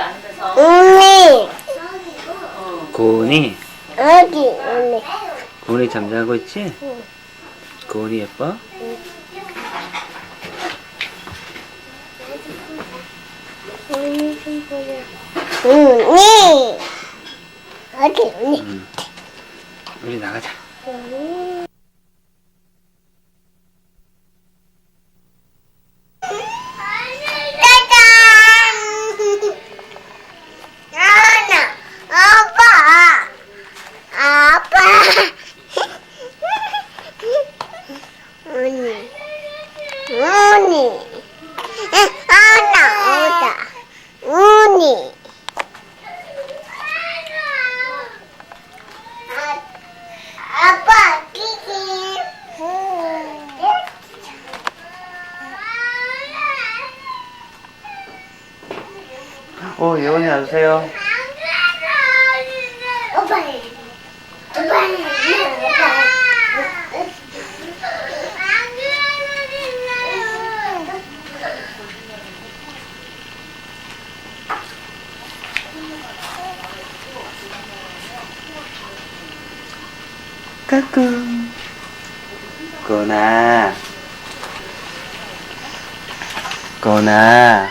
않으면서. 언니 어. 고은이 여기 언니 고은이 잠자고 있지? 고은이 예뻐? 언니 여기 언니 응. 우리 나가자. 짜잔! 나나, 아빠, 아빠. 언니, 언니, 하나 오다, 언니. 아, 아빠, 예원이 와주세요. 오빠 해. 오빠 해. 오빠 까꿍. 고은아. 고은아.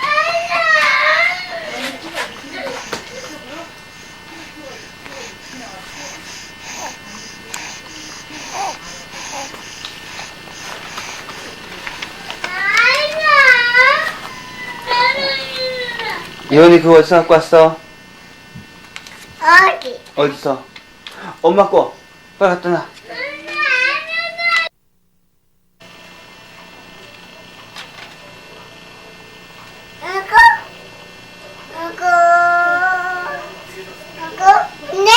예원이 그거 어디서 갖고 왔어? 어디? 어디서? 엄마 거. 빨리 갖다 놔. 이거? 이거? 이거? 네?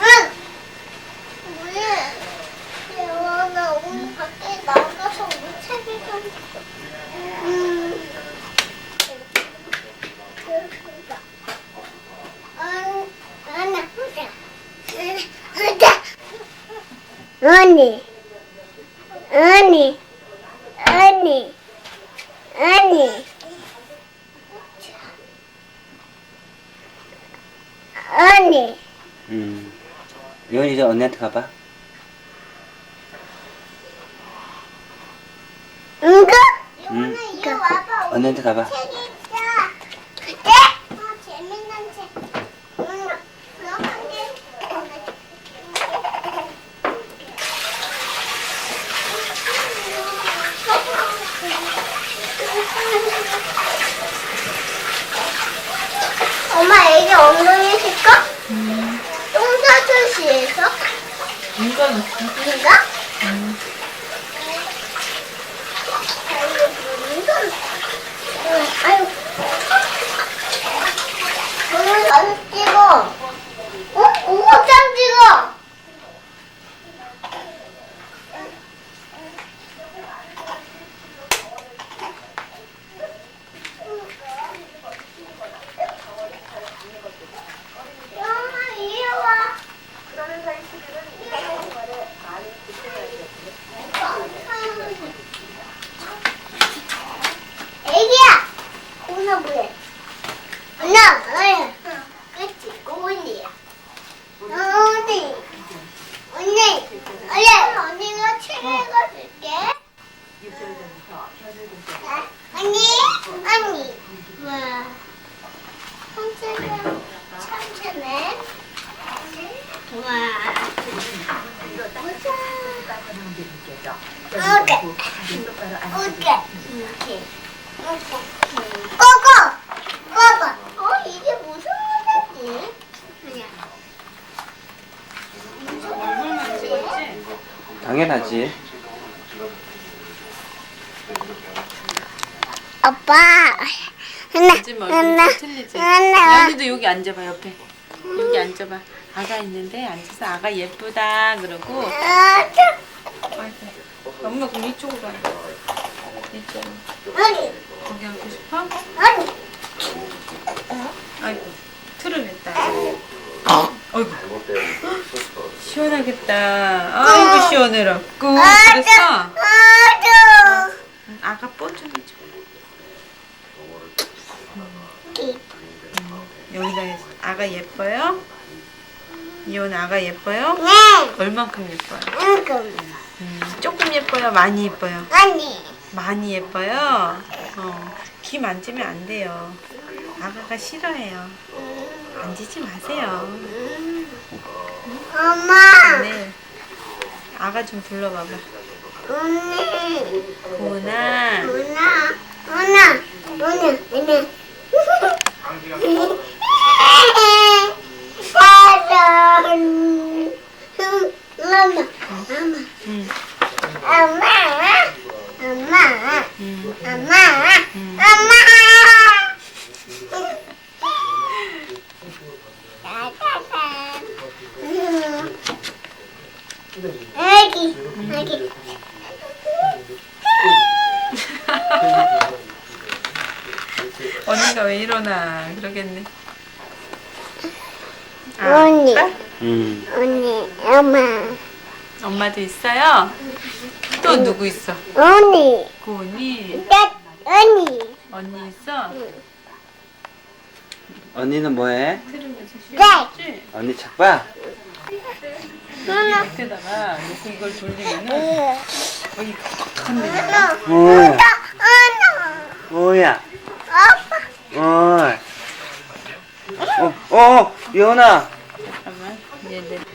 응. 왜? 예원아 오늘 밖에 나가서 우리 책을 좀. 음. 안, 안 아프다. 아프다. 언니. 언니. 언니. 언니. 언니. 음. 예원이 이제 언니한테 가봐. 이거? 응. 이거 와봐. 언니한테 가봐. 책 있어. 그때? 어, 재밌는 책. 응, 그럼 한 개. 엄마 애기 엉덩이 실까? 똥사주시에서? 이거는 네가? 아유. 오늘 안 찍어. 어? 엄마 뭐해? 엄마 뭐해? 그렇지 고은이야. 언니 언니 언니 언니가 책읽어 줄게. 아, 언니 언니. 와. 삼촌은 삼촌네 와. 오케이. 오케이. 오케이. 오케이. 꼭 당연하지. 아빠. 하나. 하나. 틀리지? 하나. 연이도 여기 앉아봐 옆에 여기 앉아봐 아가 있는데 앉아서 아가 예쁘다 그러고 아주. 아이고 엄마 그럼 이쪽으로 가 이쪽으로 아니. 거기 앉고 싶어? 아니. 아이고 틀어냈다 아이고 시원하겠다 아이고 시원해라 꾹 그랬어? 아주. 아가 뽀좀 해줘 여기다 해. 아가 예뻐요? 이온 아가 예뻐요? 네. 얼만큼 예뻐요? 조금. 음, 조금 예뻐요? 많이 예뻐요? 아니. 많이 예뻐요? 어, 귀 만지면 안 돼요. 아가가 싫어해요. 만지지 마세요. 엄마. 네. 아가 좀 불러봐봐. 언니. 고나. 누나. 누나. 누나. 누나. 사랑. 엄마. 엄마. 응, 엄마. 엄마. 응. 엄마. 응. 엄마. 언니가 왜 이러나 그러겠네. 아, 언니. 아빠? 음. 언니. 엄마. 엄마도 있어요? 또 누구 있어? 언니. 고은이? 나 언니. 언니 있어? 언니는 뭐해? 틀으면서 네. 언니 책 봐. 누나. 옆에다가 놓고 이걸 돌리면은 여기 나 오야. 아빠. 어. 어, 어, 예원아. 잠깐만 이제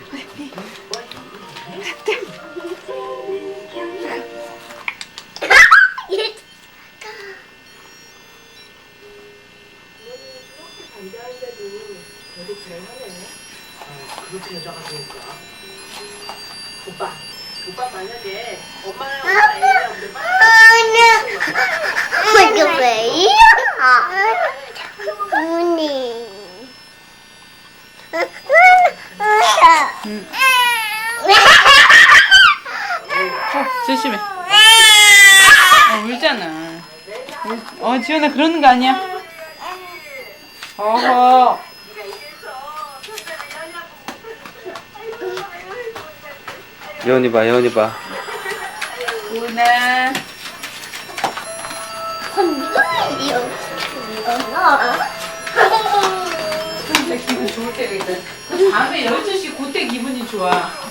내 언니. 이게 왜 이래? 언니. 조심해 어, 울잖아 울, 어 지연아 그러는 거 아니야 어허 예원이 봐, 예원이 봐. 기분 좋을 때가 있다 밤에 12시 그때 기분이 좋아 음.